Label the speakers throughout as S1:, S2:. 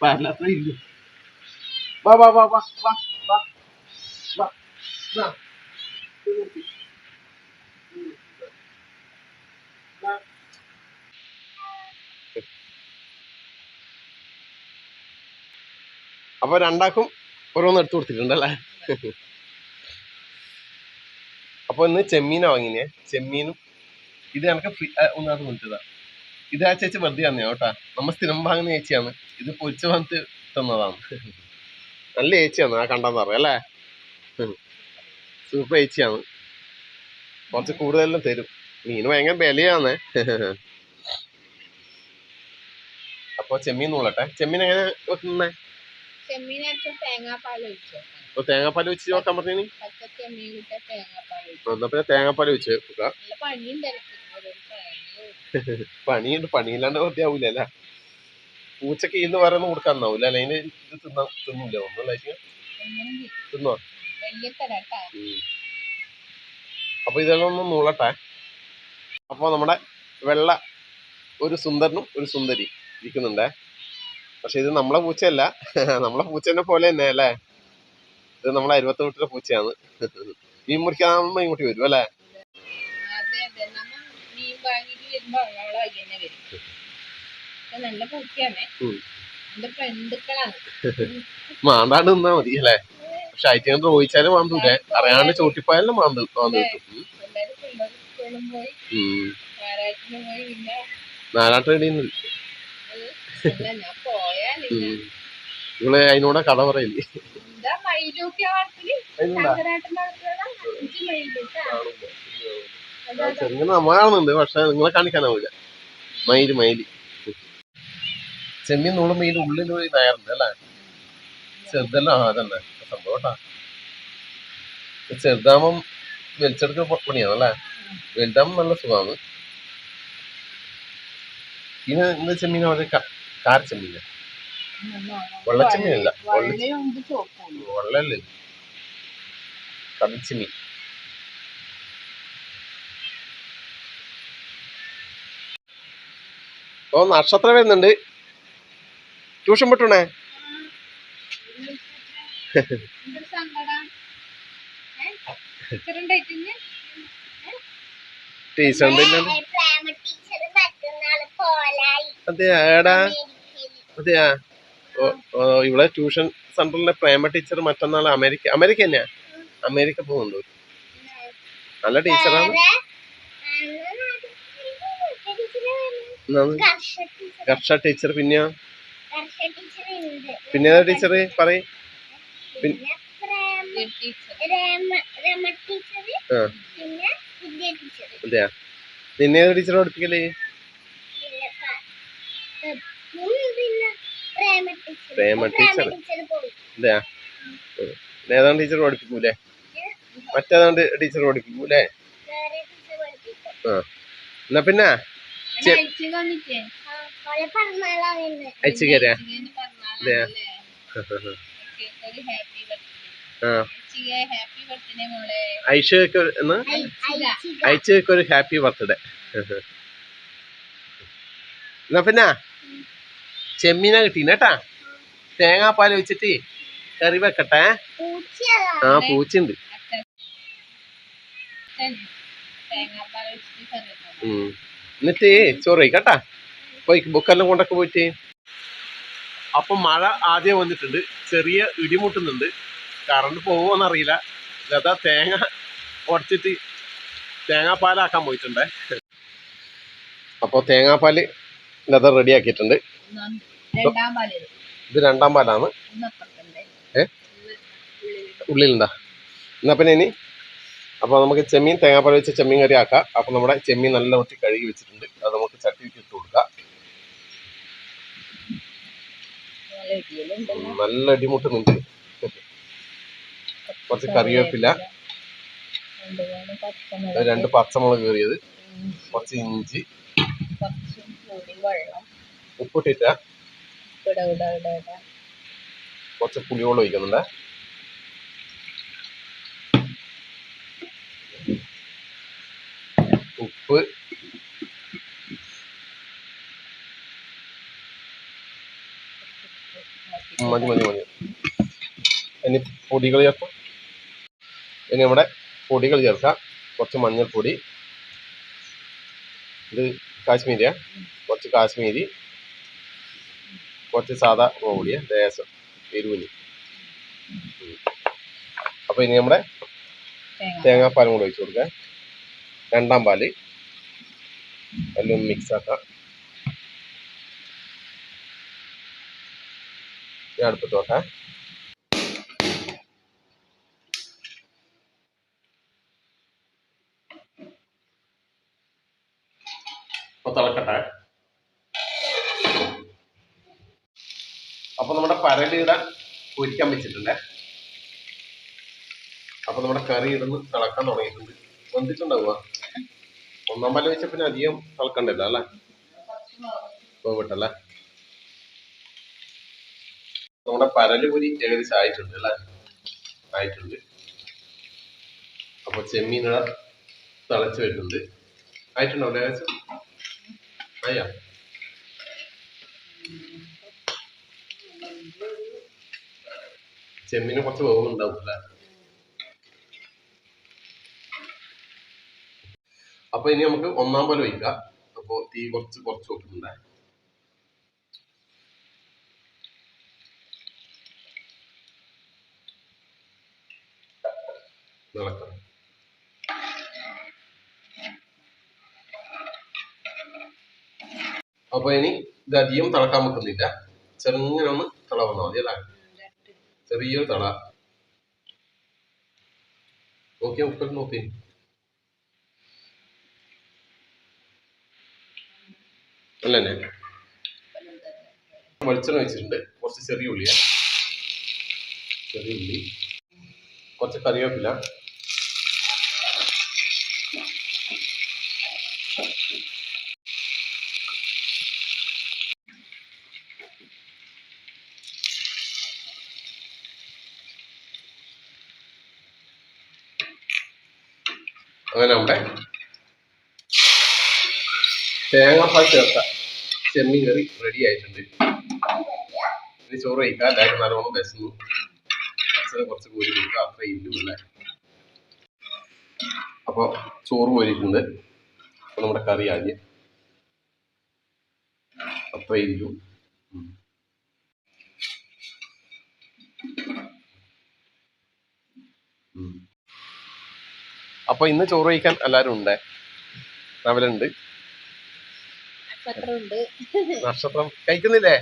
S1: para atrás. Va, va, va, va, va, va, va, va. അപ്പൊ രണ്ടാക്കും ഓരോന്ന് എടുത്തു കൊടുത്തിട്ടുണ്ടല്ലേ അപ്പൊ ഇന്ന് ചെമ്മീനാ വാങ്ങിനെ ചെമ്മീനും ഇത് എനിക്ക് ഒന്നാമത് കൊണ്ടുതാ ഇത് ആ ചേച്ചി വെറുതെ തന്നെ കേട്ടാ. നമ്മ സ്ഥിരം വാങ്ങുന്ന ചേച്ചിയാണ്. ഇത് പൊരിച്ച വന്നിട്ട് തന്നതാണ്. നല്ല ചേച്ചിയാണ് ആ കണ്ടെന്ന് പറയാം അല്ലേ? സൂപ്പർ ചേച്ചിയാണ്. കുറച്ച് കൂടുതലെല്ലാം തരും. മീന് ഭയങ്കര വിലയാണ്. അപ്പൊ ചെമ്മീൻ നൂളട്ടെ ചെമ്മീൻ എങ്ങനെ വെക്കുന്നേ?
S2: തേങ്ങാപ്പാൽ
S1: വെച്ച് നോക്കാൻ പറഞ്ഞു എന്നാ പിന്നെ തേങ്ങാപ്പാൽ വെച്ച് വെക്കുക
S2: നല്ല പണിയും തിരക്കും ഒരു പണി
S1: പണിയുണ്ട് പണിയില്ലാണ്ട് വെറുതെ ആവൂല അല്ലേ? പൂച്ചക്ക് ഇന്ന് പറയുന്ന ആവൂല അല്ലെ? അതിന് ഇത് തിന്നാ തിന്നൂല. ഒന്നുമില്ല തിന്നോ. അപ്പൊ ഇതെല്ലാം ഒന്ന് നൂളട്ടെ അപ്പൊ നമ്മുടെ വെള്ള ഒരു സുന്ദരനും ഒരു സുന്ദരി ഇരിക്കുന്നുണ്ടേ. പക്ഷെ ഇത് നമ്മളെ പൂച്ചയല്ല. നമ്മളെ പൂച്ചേനെ പോലെ തന്നെ അല്ലേ? ഇത് നമ്മളെ അരുപത്തെട്ടിലെ പൂച്ചയാണ്. മീൻ മുറിക്കാകുമ്പോ ഇങ്ങോട്ട് വരും അല്ലേ?
S2: വരുമ്പോ അവളെ വൈകി തന്നെ വരും. അപ്പൊ നല്ല പൂച്ചയാണ്. എന്റെ
S1: നിന്നാ മതി അല്ലേ? പക്ഷെ അയച്ചാൽ ചോദിച്ചാലും മാന്തൂലേ അറിയാണ്ട് ചോട്ടിപ്പോയാലും മാന്ത് മാന്ത് കിട്ടും. നാലാട്ട് നിങ്ങൾ അതിനോടെ കഥ പറയില്ലേ? മയിലൂക്കിയ ചെറുങ്ങനെ നമ്മ കാണുന്നുണ്ട് പക്ഷെ നിങ്ങളെ കാണിക്കാനാവില്ല. മയിൽ മയിൽ. ചെമ്മീൻ നൂളും മീൻ ഉള്ളിൽ ഒരു നയറുണ്ട് അല്ലേ? ചെറുതല്ല ആ അതന്നെ. സംഭവം കേട്ടാ. ചെറുതാകുമ്പം വലിച്ചെടുക്കുന്ന പണിയാണ് അല്ലേ? വലുതാകുമ്പം നല്ല സുഖമാണ്. ഇന്ന് ഇന്ന് ചെമ്മീൻ അവിടെ കാര ചെമ്മീന? വെള്ളച്ചെമ്മീനല്ല വെള്ളല്ലേ കടൽ ചെമ്മീൻ. ഓ നക്ഷത്രം വരുന്നുണ്ട്. ട്യൂഷൻ പെട്ടുണേ എന്തെങ്കിലും അതെയാ ഏടാ? അതെയാ? ഇവിടെ ട്യൂഷൻ സെന്ററിലെ പ്രേമ ടീച്ചർ മറ്റന്നാൾ അമേരിക്ക അമേരിക്ക തന്നെയാ? അമേരിക്ക പോകുന്നുണ്ട്. നല്ല ടീച്ചറാണ്. കർഷ ടീച്ചർ. പിന്നെ പിന്നെ ടീച്ചർ. പറയും അതെയാ? നിന്നെ ടീച്ചർ
S3: പഠിപ്പിക്കൽ? പ്രേമ ടീച്ചർ.
S1: അതെയാ? ഏതാണ്ട് ടീച്ചർ പഠിപ്പിക്കൂലെ? മറ്റേതാണ്ട് ടീച്ചർ പഠിപ്പിക്കൂലേ? ആ. എന്നാ പിന്നെ?
S2: അയച്ചു ഒരു ഹാപ്പി ബർത്ത്ഡേ.
S1: എന്നാ? പിന്ന? ചെമ്മീന കിട്ടീനട്ടാ തേങ്ങാപ്പാൽ വെച്ചിട്ട് കറി വെക്കട്ടെ. ആ പൂച്ചുണ്ട്.
S2: തേങ്ങാപ്പാൽ വെച്ചിട്ട് കറി
S1: വെക്കാം. എന്നിട്ട് സോറി കേട്ടാ? പോയി ബുക്കെല്ലാം കൊണ്ടൊക്കെ പോയിട്ട്. അപ്പൊ മഴ ആദ്യം വന്നിട്ടുണ്ട്. ചെറിയ ഇടിമുട്ടുന്നുണ്ട്. കറണ്ട് പോവോന്നറിയില്ല. ലത തേങ്ങ ഉടച്ചിട്ട് തേങ്ങാപ്പാലാക്കാൻ പോയിട്ടുണ്ടേ. അപ്പോൾ തേങ്ങാപ്പാൽ ലത റെഡി ആക്കിയിട്ടുണ്ട്.
S2: ഒന്നാം രണ്ടാം പാൽ.
S1: ഇത് രണ്ടാം പാലാണ്. ഏ? ഉള്ളിലുണ്ടാ. എന്നാ പിന്നെ ഇനി? അപ്പോൾ നമുക്ക് ചെമ്മീൻ തേങ്ങാപ്പാൽ വെച്ച് ചെമ്മീൻ കറി ആക്കാം. അപ്പോൾ നമ്മുടെ ചെമ്മീൻ നല്ല വൃത്തി കഴുകി വെച്ചിട്ടുണ്ട്. അത് നമുക്ക് ചട്ടിയിട്ട് ഇട്ട് കൊടുക്കാം.
S2: നല്ല അടിമുട്ട്
S1: നല്ല അടിമുട്ടുന്നുണ്ട് കുറച്ച് കറിവേപ്പില.
S2: രണ്ട് പച്ചമുളക്
S1: കയറിയത് കുറച്ച് ഇഞ്ചി. ഉപ്പിട്ടിട്ട. കുറച്ച് പുളിവെള്ളം ഒഴിക്കുന്നുണ്ട്. ഉപ്പ് മതി മതി മതി. ഇനി പൊടികൾ ചേർക്കാം ഇനി നമ്മുടെ പൊടികൾ ചേർക്കാം കുറച്ച് മഞ്ഞൾപ്പൊടി. ഇത് കാശ്മീരിയാ. കുറച്ച് കാശ്മീരി. കുറച്ച് സാധാ പൊടിയ ലേശം എരിവിന് അപ്പോൾ ഇനി നമ്മുടെ
S2: തേങ്ങ
S1: തേങ്ങാപ്പാലും കൂടെ ഒഴിച്ചു കൊടുക്കാം. രണ്ടാം പാൽ. എല്ലാം മിക്സ് ആക്കാം അടുപ്പത്ത് നോക്കാം തിളക്കട്ടെ. അപ്പൊ നമ്മുടെ പരലിട പൊരിക്കാൻ വെച്ചിട്ടുണ്ടേ. അപ്പൊ നമ്മുടെ കറി ഇടുന്ന് തിളക്കാൻ തുടങ്ങിയിട്ടുണ്ട്. വന്നിട്ടുണ്ടാവുക. ഒന്നാം പാൽ വെച്ച പിന്നെ അധികം തിളക്കണ്ടല്ലോ അല്ലേ? പോകട്ടല്ലേ നമ്മുടെ പരൽ പൊരി ഏകദേശം ആയിട്ടുണ്ട് അല്ലേ? ആയിട്ടുണ്ട്. അപ്പൊ ചെമ്മീനിട തിളച്ച് വരുന്നുണ്ട്. ആയിട്ടുണ്ടോ ഏകദേശം ആയാ? ചെമ്മീന് കുറച്ച് വേവുണ്ടാവും അല്ലേ? അപ്പൊ ഇനി നമുക്ക് ഒന്നാം പോലെ വയ്ക്കാം. അപ്പൊ തീ കുറച്ച് കുറച്ച് വെക്കുന്നുണ്ട് നടക്കാം. അപ്പൊ ഇനി ഇത് അധികം തിളക്കാൻ വെക്കുന്നില്ല. ചെറുങ്ങനെ ഒന്ന് തിള വന്നാൽ മതി ചെറിയൊരു തള. നോക്കിയാൽ നോക്കി അല്ലേ വെളിച്ചെണ്ണ വെച്ചിട്ടുണ്ട് കുറച്ച് ചെറിയ ഉള്ളിയ. ചെറിയ ഉള്ളി. കുറച്ച് കറിവേപ്പില. അങ്ങനെ നമ്മുടെ തേങ്ങാപ്പാൽ ചേർത്ത ചെമ്മീൻ കറി റെഡി ആയിട്ടുണ്ട്. ഇനി ചോറ് കഴിക്കാം എല്ലാവരും നല്ലോണം വിശന്നു. അച്ഛന് കുറച്ച് കോരി കൊടുക്കുക അത്ര ഇല്ലുമില്ല അപ്പൊ ചോറ് കോരിയിട്ടുണ്ട് അപ്പൊ നമ്മുടെ കറി ആദ്യം. അത്ര ഇല്ലു. ഉം. ഉം. അപ്പൊ ഇന്ന് ചോറ് കഴിക്കാൻ എല്ലാരും ഉണ്ടേ? രാവിലെ
S2: നക്ഷത്രമുണ്ട്.
S1: നക്ഷത്രം കഴിക്കുന്നില്ലേ?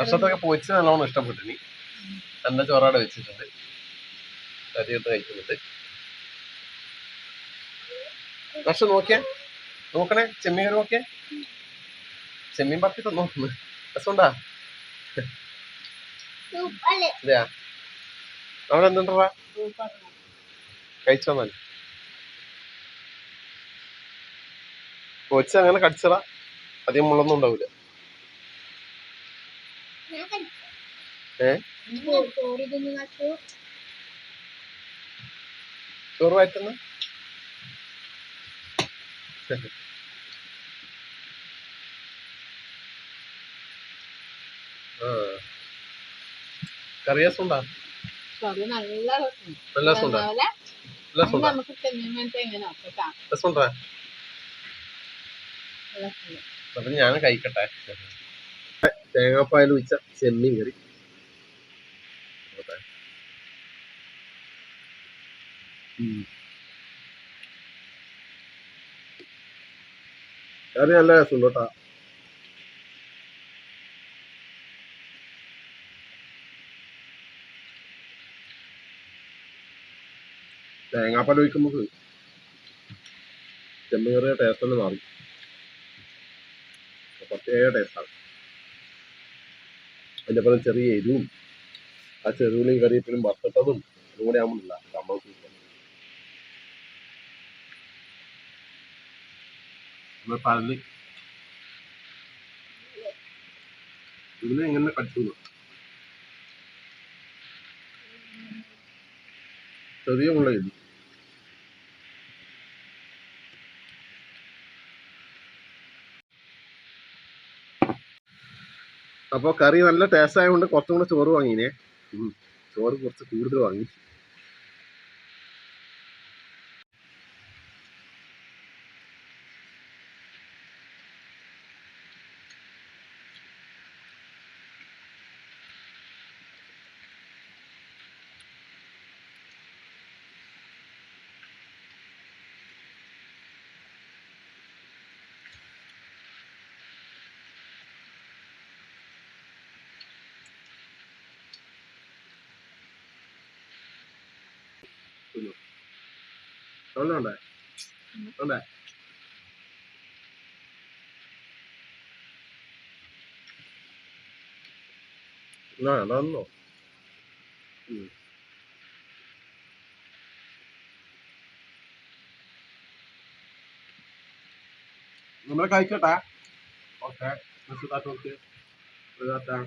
S1: നക്ഷത്രമൊക്കെ പൊരിച്ച് നല്ലോണം ഇഷ്ടപ്പെട്ടിനി. എന്റെ ചോറാടെ വെച്ചിട്ടുണ്ട്. കറിയിട്ട് കഴിക്കുന്നുണ്ട്. നക്ഷ നോക്കിയേ നോക്കണേ ചെമ്മീൻ നോക്കിയേ. ചെമ്മീൻ പത്തി നോക്കുന്നു രസമുണ്ടാ? അവിടെ എന്തുണ്ടാ. കഴിച്ചോ മതി. പൊരിച്ച് അങ്ങനെ കടിച്ചടാ അധികം മുള്ളൊന്നും ഉണ്ടാവില്ല. ഏ?
S2: ചോറ്
S1: ആ. കറി രസമുണ്ടാ?
S2: നല്ല രസമുണ്ട്.
S1: രസമുണ്ടാ? രസമുണ്ടാ
S2: നമുക്ക് ചെമ്മീൻ എങ്ങനെ നോക്കാം
S1: രസമുണ്ടാ
S2: രസമുണ്ട്.
S1: ഞാൻ കഴിക്കട്ടെ. തേങ്ങാപ്പാൽ വെച്ച ചെമ്മീൻ കറി. കറി നല്ല രസമുണ്ട് കേട്ടാ തേങ്ങാപ്പാൽ ഒഴിക്കുമ്പോൾ ചെമ്മീൻ കറിയുടെ ടേസ്റ്റ് തന്നെ മാറി. പ്രത്യേക ടേസ്റ്റാണ് അതിന്റെ പോലെ ചെറിയ എരിവും ആ ചെറുവിലും കറിയപ്പിലും വറുത്തിട്ടതും അതും കൂടെ ആകുമ്പോഴില്ല സംഭവം സൂപ്പർ പരൽ ഇതിനെ എങ്ങനെ കടിച്ചു ചെറിയ മുള്ള ഇത് അപ്പോൾ കറി നല്ല ടേസ്റ്റ് ആയതുകൊണ്ട് കുറച്ചും കൂടെ ചോറ് വാങ്ങിനെ. ചോറ് കുറച്ച് കൂടുതൽ വാങ്ങി. അതുകൊണ്ടേ No, no, no. ഉം. നമ്മളെ കഴിക്കട്ടെ ഓക്കെ ഇതാട്ടെ